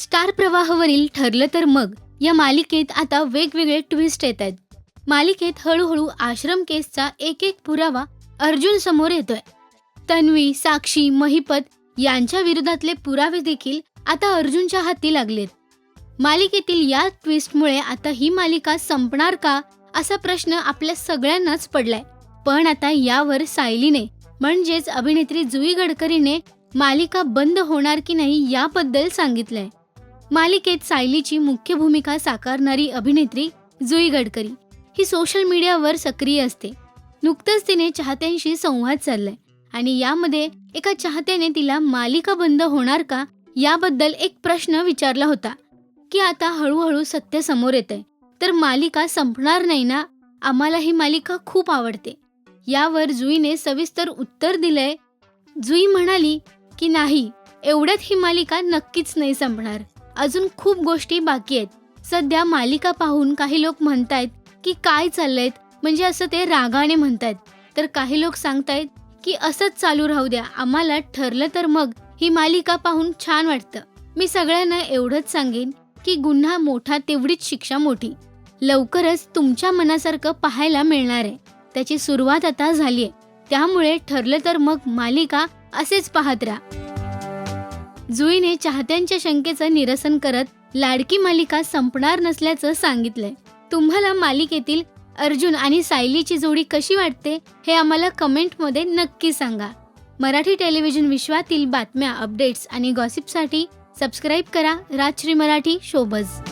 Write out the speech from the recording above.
Star प्रवाहावरील ठरलं तर मग. या मालिकेत आता वेगवेगळे ट्विस्ट येत आहेत मालिकेत हळूहळू आश्रम केसचा एक एक पुरावा अर्जुन समोर येतोय. तन्वी साक्षी महिपत यांच्या विरोधातले पुरावे देखील आता अर्जुनच्या हाती लागलेत. मालिकेतील या ट्विस्टमुळे आता ही मालिका संपणार का असा प्रश्न आपल्या सगळ्यांनाच पडलाय. पण आता यावर सायलीने म्हणजेच अभिनेत्री जुई गडकरीने मालिका बंद होणार की नाही याबद्दल सांगितलंय. मालिकेत सायलीची मुख्य भूमिका साकारणारी अभिनेत्री जुई गडकरी. ही सोशल मीडियावर सक्रिय असते. नुकतंच तिने चाहत्यांशी संवाद चाललाय आणि यामध्ये एका चाहत्याने तिला मालिका बंद होणार का याबद्दल एक प्रश्न विचारला होता. की आता हळूहळू सत्य समोर येतंय. तर मालिका संपणार नाही ना? आम्हाला ही मालिका खूप आवडते. यावर जुईने सविस्तर उत्तर दिलंय. जुई म्हणाली की नाही एवढ्यात ही मालिका नक्कीच नाही संपणार. अजून खूप गोष्टी बाकी आहेत. सध्या मालिका पाहून काही लोक म्हणतायत की काय चाललंय म्हणजे असं ते रागाने म्हणतायत. तर काही लोक सांगतायत की असंच चालू राहू द्या आम्हाला ठरलं तर मग ही मालिका पाहून छान वाटतं. मी सगळ्यांना एवढंच सांगेन की गुन्हा मोठा तेवढीच शिक्षा मोठी. लवकरच तुमच्या मनासारखं पाहायला मिळणार आहे. त्याची सुरुवात आता झालीय. त्यामुळे ठरलं तर मग मालिका असेच पाहत राहा. जुईने चाहत्यांच्या शंकेचं निरसन करत लाडकी मालिका संपणार नसल्याचं सांगितलंय. तुम्हाला मालिकेतील अर्जुन आणि सायलीची जोडी कशी वाटते हे आम्हाला कमेंटमध्ये नक्की सांगा. मराठी टेलिव्हिजन विश्वातील बातम्या अपडेट्स आणि गॉसिपसाठी सबस्क्राईब करा राजश्री मराठी शोबज.